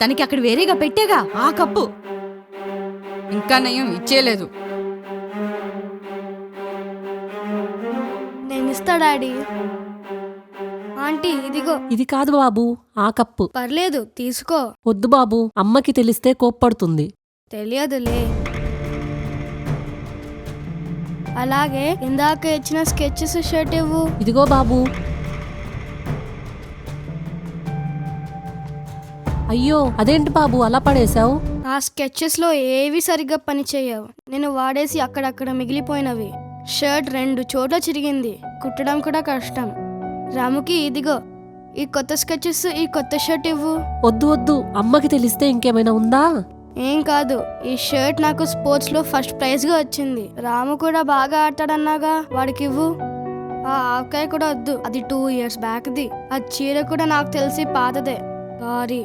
తనకి అక్కడ వేరేగా పెట్టేగా ఆ కప్పు. ఇంకా నయం ఇచ్చేయలేదు నేను ఇస్తా డాడీ. ఆంటీ ఇదిగో. ఇది కాదు బాబు ఆ కప్పు. పర్లేదు తీసుకో. వద్దు బాబు అమ్మకి తెలిస్తే కోప్పడుతుంది. తెలియదులే. అలాగే ఇందాక ఇచ్చిన స్కెచెస్ షర్ట్ ఇవ్వు. ఇదిగో బాబు అయ్యో అదేంటి బాబు అలా పడేశావు? ఆ స్కెచెస్లో ఏవి సరిగ్గా పని చేయవు. నేను వాడేసి అక్కడక్కడ మిగిలిపోయినవి. షర్ట్ రెండు చోట్ల చిరిగింది. కుట్టడం కూడా కష్టం. రాముకి ఇదిగో ఈ కొత్త స్కెచెస్ ఈ కొత్త షర్ట్ ఇవ్వు. వద్దు వద్దు. అమ్మకి తెలిస్తే ఇంకేమైనా ఉందా? ఏం కాదు. ఈ షర్ట్ నాకు స్పోర్ట్స్లో ఫస్ట్ ప్రైజ్గా వచ్చింది. రాము కూడా బాగా ఆడతాడన్నాగా. వాడికి ఇవ్వు. ఆ ఆవకాయ కూడా వద్దు. అది టూ ఇయర్స్ బ్యాక్ది. ఆ చీర కూడా నాకు తెలిసి పాతదే. సారీ.